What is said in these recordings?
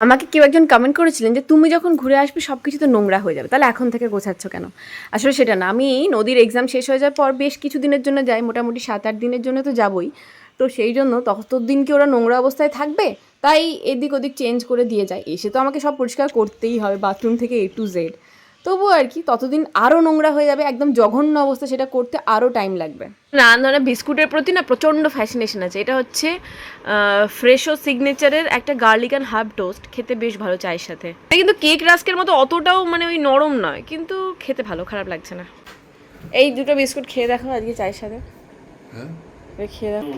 আমাকে কেউ একজন কমেন্ট করেছিলেন যে, তুমি যখন ঘুরে আসবে সব কিছু তো নোংরা হয়ে যাবে। তাহলে এখন থেকে গোছাচ্ছ কেন? আসলে সেটা না। আমি নদীর এক্সাম শেষ হয়ে যাওয়ার পর বেশ কিছু দিনের জন্য যাই। মোটামুটি সাত আট দিনের জন্য তো যাবই। তো সেই জন্য ততদিন কি ওরা নোংরা অবস্থায় থাকবে? তাই এদিক ওদিক চেঞ্জ করে দিয়ে যায়। এসে তো আমাকে সব পরিষ্কার করতেই হবে বাথরুম থেকে এ টু জেড তবুও আর কি ততদিন আরও নোংরা হয়ে যাবে একদম জঘন্য অবস্থা সেটা করতে আরও টাইম লাগবে। নানান ধরনের বিস্কুটের প্রতি না প্রচণ্ড ফ্যাসিনেশন আছে। এটা হচ্ছে ফ্রেশো সিগনেচারের একটা গার্লিক অ্যান্ড হার্ব টোস্ট খেতে বেশ ভালো চায়ের সাথে। কিন্তু কেক রাস্কের মতো অতটাও মানে ওই নরম নয় কিন্তু খেতে ভালো খারাপ লাগছে না। এই দুটো বিস্কুট খেয়ে দেখো আজকে চায়ের সাথে। খেয়ে দেখো।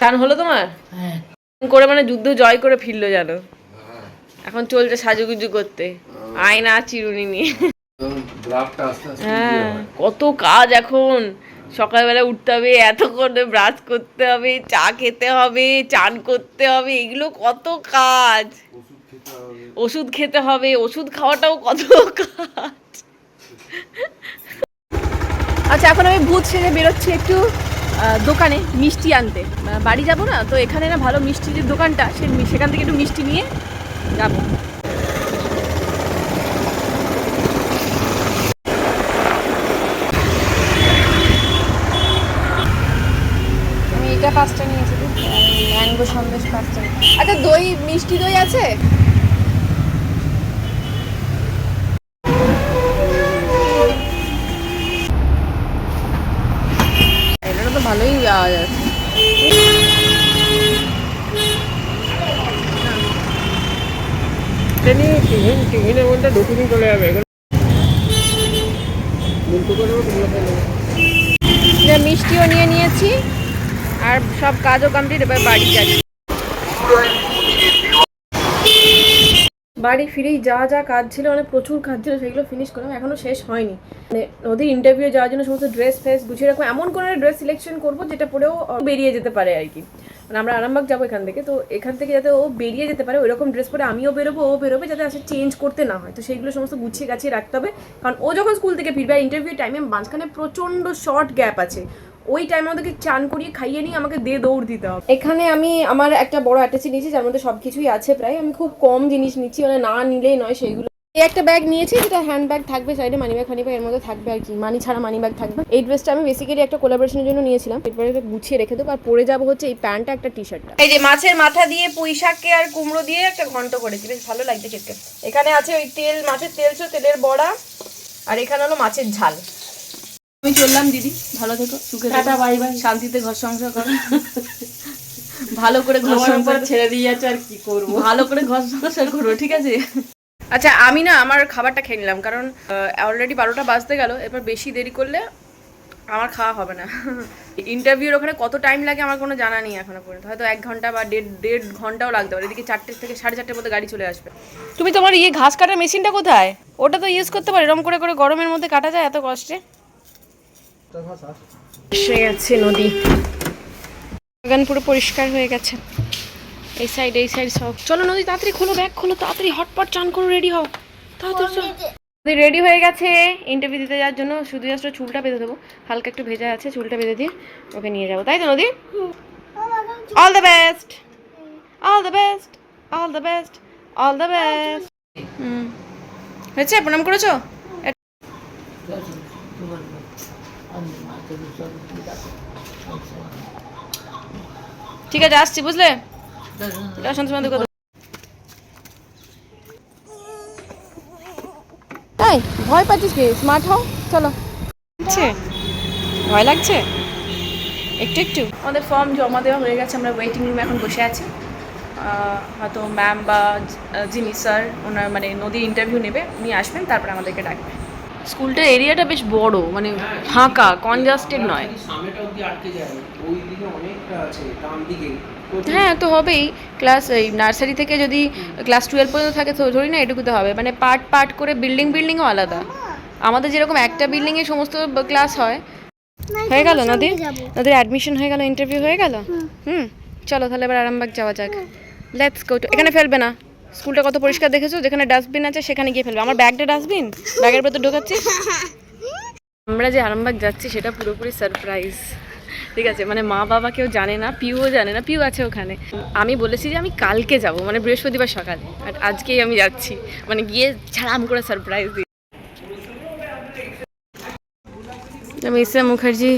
টান হলো তোমার? করে মানে যুদ্ধ জয় করে ফিরলো জানো এখন চলছে সাজুগুজু করতে। আয়না চিরুনি নিয়ে হ্যাঁ কত কাজ এখন। সকালবেলা উঠতে হবে এত করে ব্রাশ করতে হবে চা খেতে হবে চান করতে হবে এগুলো কত কাজ। ওষুধ খেতে হবে। ওষুধ খেতে হবে ওষুধ খাওয়াটাও কত কাজ। আচ্ছা এখন আমি ভূত সেজে বেরোচ্ছি একটু দোকানে মিষ্টি আনতে। বাড়ি যাব না তো এখানে না ভালো মিষ্টি যে দোকানটা সে সেখান থেকে একটু মিষ্টি নিয়ে যাব আমি এটা পাঁচটা নিয়েছি ম্যাঙ্গো সন্দেশ পাঁচটা আচ্ছা দই মিষ্টি দই আছে? এটা তো ভালোই আওয়াজ আছে টিফিন টিফিনের মধ্যে ঢুকিনি চলে যাবে। মিষ্টিও নিয়ে নিয়েছি। আর সব কাজও কমপ্লিট এবার বাড়ি যাচ্ছি। বাড়ি ফিরেই যা যা কাজ ছিল মানে প্রচুর কাজ ছিল, সেগুলো ফিনিশ করলাম এখনও শেষ হয়নি। মানে ওদের ইন্টারভিউ যাওয়ার জন্য সমস্ত ড্রেস ফ্রেস গুছিয়ে রাখব, এমন কোনো ড্রেস সিলেকশন করব যেটা পরেও বেরিয়ে যেতে পারে আর কি। মানে আমরা আরামবাগ যাব এখান থেকে, তো এখান থেকে যাতে ও বেরিয়ে যেতে পারে, ওইরকম ড্রেস পরে আমিও বেরোবো, ও বেরোবে যাতে আসে চেঞ্জ করতে না হয়। তো সেইগুলো সমস্ত গুছিয়ে গাছিয়ে রাখতে হবে। কারণ ও যখন স্কুল থেকে ফিরবে, আর ইন্টারভিউ টাইমে মাঝখানে প্রচণ্ড শর্ট গ্যাপ আছে। ওই টাইমে ওদেরকে চান করিয়ে খাইয়ে নিয়ে আমাকে দিয়ে দৌড় দিতে হবে। এখানে আমি আমার একটা বড় অ্যাটাচি নিয়েছি যার মধ্যে সব কিছুই আছে প্রায়। আমি খুব কম জিনিস নিচ্ছি মানে না নিলেই নয় সেইগুলো। এই একটা ব্যাগ নিয়েছি যেটা হ্যান্ড ব্যাগ থাকবে সাইডে মানি ব্যাগ ফানি ব্যাগ এর মধ্যে থাকবে আর কি। মানি ছাড়া মানি ব্যাগ থাকবে। এই ড্রেসটা আমি বেসিক্যালি একটা কোলাবোরেশনের জন্য নিয়েছিলাম। এরপরে এটা গুছিয়ে রেখে দেবো। আর পরে যাব হচ্ছে এই প্যান্টটা একটা টি শার্টটা এই যে মাছের মাথা দিয়ে পুঁই শাককে আর কুমড়ো দিয়ে একটা ঘন্ট করেছি। বেশ ভালো লাগছে খেতে। এখানে আছে ওই তেল মাছের তেল তেলের বড়া। আর এখানে হলো মাছের ঝাল। আমি চললাম দিদি। ভালো থেকো সুখে থেকো। বাই বাই শান্তিতে ঘর সংসার করো। ভালো করে ঘর সংসার ছেড়ে দিয়ে যাচ্ছে আর কি করব? ভালো করে ঘর সংসার করো ঠিক আছে? আচ্ছা আমি না আমার খাবারটা খেয়ে নিলাম কারণ অলরেডি বারোটা বাজতে গেল এবার বেশি দেরি করলে আমার খাওয়া হবে না। ইন্টারভিউর ওখানে কত টাইম লাগে আমার কোনো জানা নেই এখনও পর্যন্ত। হয়তো এক ঘণ্টা বা দেড় দেড় ঘন্টাও লাগতে পারে। এদিকে চারটে থেকে সাড়ে চারটের মধ্যে গাড়ি চলে আসবে। তুমি তোমার ইয়ে ঘাস কাটার মেশিনটা কোথায়? ওটা তো ইউজ করতে পারো এরকম করে করে গরমের মধ্যে কাটা যায় এত কষ্টে? এসে গেছে নদী। বাগান পুরো পরিষ্কার হয়ে গেছে। এই সাইড এই সাইড সব। চলো নদী তাড়াতাড়ি খোলো, ব্যাগ খোলো, তাড়াতাড়ি হটপট চান করো রেডি হও। তাড়াতাড়ি রেডি হয়ে গেছে। ইন্টারভিউ দিতে যাওয়ার জন্য শুধু জাস্ট চুলটা বেঁধে দেবো। হালকা একটু ভেজা আছে, চুলটা বেঁধে দিয়ে ওকে নিয়ে যাব। তাই তো নদী? All the best all the best all the best all the best হুম। হয়েছে? প্রণাম করেছ? ঠিক আছে আসছি বুঝলে? তাই ভয় পাচ্ছিস কি? স্মার্ট হও চলো। ভয় লাগছে? একটু একটু। আমাদের ফর্ম জমা দেওয়া হয়ে গেছে আমরা ওয়েটিং রুমে এখন বসে আছি। হয়তো ম্যাম বা যিনি স্যার ওনার মানে নদীর ইন্টারভিউ নেবে উনি আসবেন তারপরে আমাদেরকে ডাকবে স্কুলটার এরিয়াটা বেশ বড় মানে ফাঁকা কনজাস্টেড নয়। হ্যাঁ তো হবেই। ক্লাস এই নার্সারি থেকে যদি ক্লাস টুয়েলভ পর্যন্ত থাকে তো ধরি না এটুকুতে হবে। মানে পার্ট পার্ট করে বিল্ডিং বিল্ডিংও আলাদা। আমাদের যেরকম একটা বিল্ডিংয়ে সমস্ত ক্লাস হয়। হয়ে গেল নদী নদীর অ্যাডমিশন হয়ে গেল ইন্টারভিউ হয়ে গেল? হুম। চলো তাহলে এবার আরামবাগ যাওয়া যাক। লেটস গো টু এখানে ফেলবে না? স্কুলটা কত পরিষ্কার দেখেছ? যেখানে ডাস্টবিন আছে, সেখানে গিয়ে ফেলবে। আমার ব্যাগটা ডাস্টবিন ব্যাগের ভেতর ঢোকাচ্ছিস? আমরা যে আরামবাগ যাচ্ছি, সেটা পুরোপুরি সারপ্রাইজ ঠিক আছে মানে মা বাবা কেউ জানে না, পিউও জানে না, পিউ আছে ওখানে। আমি বলেছি যে আমি কালকে যাব মানে বৃহস্পতিবার সকালে আর আজকেই আমি যাচ্ছি। মানে গিয়ে ছাড়াম করে সারপ্রাইজ দিই। মিসা মুখার্জি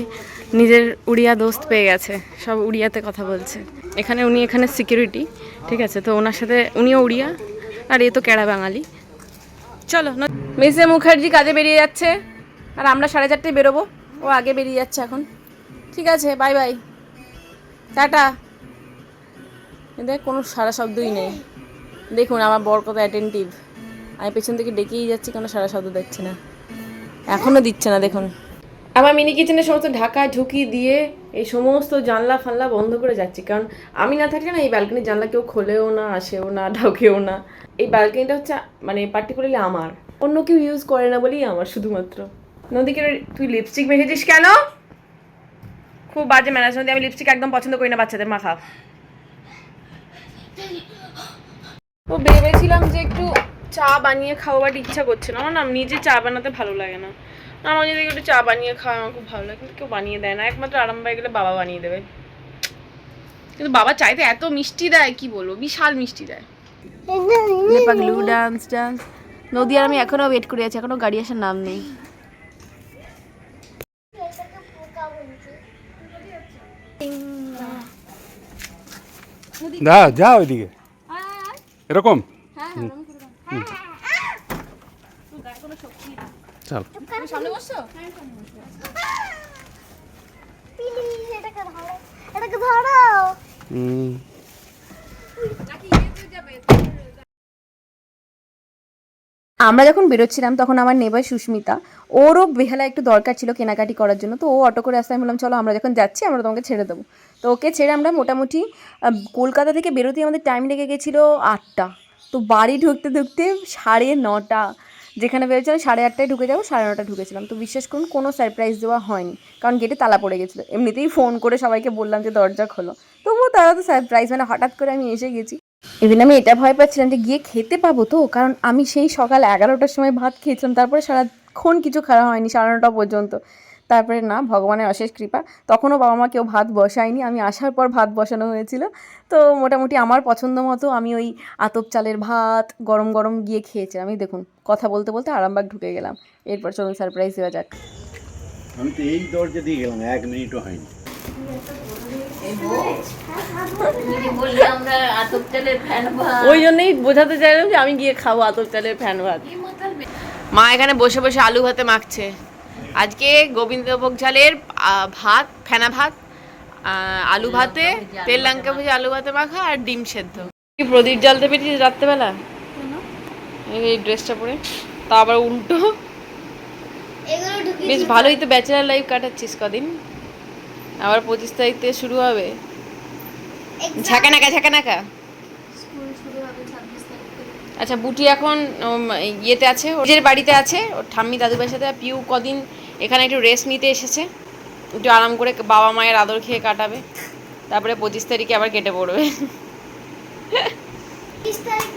নিজের উড়িয়া দোস্ত পেয়ে গেছে, সব উড়িয়াতে কথা বলছে। এখানে উনি এখানে সিকিউরিটি ঠিক আছে, তো ওনার সাথে, উনিও উড়িয়া, আর এ তো কেড়া বাঙালি। চলো মিসে মুখার্জি কাজে বেরিয়ে যাচ্ছে, আর আমরা সাড়ে চারটে বেরোবো, ও আগে বেরিয়ে যাচ্ছে এখন। ঠিক আছে, বাই বাই। টাটা। দেখ, কোনো সারা শব্দই নেই। দেখুন, আমার বর কত অ্যাটেন্টিভ আমি পেছন থেকে ডেকেই যাচ্ছি, কোনো সারা শব্দ দেখছি না। এখনও দিচ্ছে না, দেখুন। আমার মিনি কিচেনের সমস্ত ঢাকা ঝুঁকি দিয়ে এই সমস্ত জানলা ফানলা বন্ধ করে যাচ্ছি। কারণ আমি না থাকলে না এই ব্যালকনির জানলা কেউ খোলেও না, আসেও না, ঢাকেও না। এই ব্যালকনিটা হচ্ছে মানে পার্টিকুলারলি আমার। অন্য কেউ ইউজ করে না বলেই আমার শুধুমাত্র। নদীকে তুই লিপস্টিক মেখেছিস কেন? খুব বাজে ম্যানেজ নদী আমি লিপস্টিক একদম পছন্দ করি না বাচ্চাদের মাখা। তো ভেবেছিলাম যে একটু চা বানিয়ে খাওয়ার ইচ্ছা করছে না। আমার না নিজে চা বানাতে ভালো লাগে না। আমার যদি একটু চা বানিয়ে খাওয়া আমার খুব ভালো লাগে কিন্তু কেউ বানিয়ে দেয় না। একমাত্র আরাম পাই গেলে বাবা বানিয়ে দেবে। কিন্তু বাবা চাইতে এত মিষ্টি দেয় কি বলব? বিশাল মিষ্টি দেয়। লেপাগলু ডান্স ডান্স। নদী আর আমি এখনও ওয়েট করে আছি এখনও গাড়ি আসার নাম নেই। যা যা ওইদিকে। এরকম? চল। সামনে বসছো? প্লিজ এটাকে ধরো এটাকে ধরো হুম। আমরা যখন বেরোচ্ছিলাম তখন আমার নেবার সুস্মিতা ওরও বেহালা একটু দরকার ছিল কেনাকাটি করার জন্য তো ও অটো করে আসতে আমি বললাম চলো আমরা যখন যাচ্ছি আমরা তোমাকে ছেড়ে দেবো। তো ওকে ছেড়ে আমরা মোটামুটি কলকাতা থেকে বেরোতে আমাদের টাইম লেগে গেছিল আটটা। তো বাড়ি ঢুকতে ঢুকতে সাড়ে নটা যেখানে ভেবেছিলাম সাড়ে আটটায় ঢুকে যাব, সাড়ে নটায় ঢুকেছিলাম। তো বিশ্বাস করুন, কোনো সারপ্রাইজ দেওয়া হয়নি। কারণ গেটে তালা পড়ে গেছিল। এমনিতেই ফোন করে সবাইকে বললাম যে দরজা খোলো। তবুও তারা তো সারপ্রাইজ মানে হঠাৎ করে আমি এসে গেছি। এদিন আমি এটা ভয় পাচ্ছিলাম যে গিয়ে খেতে পাবো তো? কারণ আমি সেই সকাল এগারোটার সময় ভাত খেয়েছিলাম। তারপরে সারাক্ষণ কিছু খাওয়া হয়নি, সাড়ে নটা পর্যন্ত। তারপরে না ভগবানের অশেষ কৃপা। তখনও বাবা মা কেউ ভাত বসায়নি। আমি আসার পর ভাত বসানো হয়েছিল। তো মোটামুটি আমার পছন্দ মতো আমি ওই আতপ চালের ভাত গরম গরম গিয়ে খেয়েছি আমি দেখুন কথা বলতে বলতে আরামবাগ ঢুকে গেলাম। এরপর চলুন সারপ্রাইজ দেওয়া যাক। আমি তো এই দরজা দিয়ে গেলাম এক মিনিটও হয়নি। ওই জন্যই বোঝাতে চাইলাম যে আমি গিয়ে খাব আতপ চালের ফ্যান ভাত। মা এখানে বসে বসে আলু ভাতে মাখছে। আজকে গোবিন্দভোগ ঝালের ভাত ফেনা ভাত আলু ভাতে তেল লঙ্কা ভেজে আলু ভাতে মাখা আর ডিম সেদ্ধ। কি প্রদীপ জ্বালতে পেরেছিস রাত্রেবেলা? এই ড্রেসটা পরে তা আবার উল্টো। বেশ ভালোই তো ব্যাচেলার লাইফ কাটাচ্ছিস কদিন। আবার পঁচিশ তারিখ থেকে শুরু হবে। ঝাঁকানাকা ঝাঁকানাকা। স্কুল শুরু হবে ছাব্বিশ তারিখ থেকে। আচ্ছা বুটি এখন ইয়েতে আছে ওর বাড়িতে আছে। ওর ঠাম্মি দাদুভাইয়ের সাথে আর পিউ কদিন এখানে একটু রেস্ট নিতে এসেছে। একটু আরাম করে বাবা মায়ের আদর খেয়ে কাটাবে। তারপরে পঁচিশ তারিখে আবার কেটে পড়বে।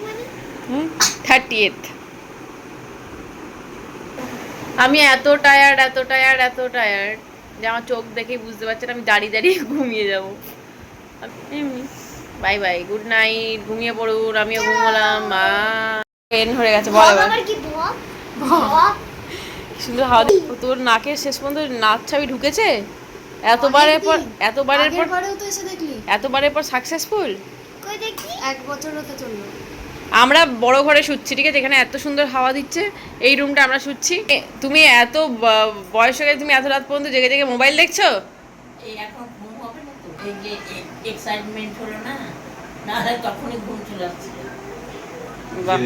মানে? থার্টি এইথ আমি এত টায়ার্ড এত টায়ার্ড এত টায়ার্ড যে আমার চোখ দেখেই বুঝতে পারছেন আমি দাঁড়িয়ে দাঁড়িয়ে ঘুমিয়ে যাব। বাই বাই গুড নাইট ঘুমিয়ে পড়ুন আমিও ঘুমোলাম মা পেন হয়ে গেছে বল সুন্দর হাওয়া তোর নাকের শেষ পর্যন্ত নাক ছাবি ঢুকেছে? এতবারের পর এতবারের পর এতবারের পর সাকসেসফুল এক বছর হতে চলল। আমরা বড় ঘরে শুচ্ছি ঠিক আছে? এখানে এত সুন্দর হাওয়া দিচ্ছে এই রুমটা আমরা শুচ্ছি। তুমি এত বয়স হয়ে তুমি এত রাত পর্যন্ত জেগে জেগে মোবাইল দেখছ? এই এখন ঘুম হবে না তো? এই যে এক্সাইটমেন্ট হলো না তখনই ঘুম চলে আসছে। বাহ।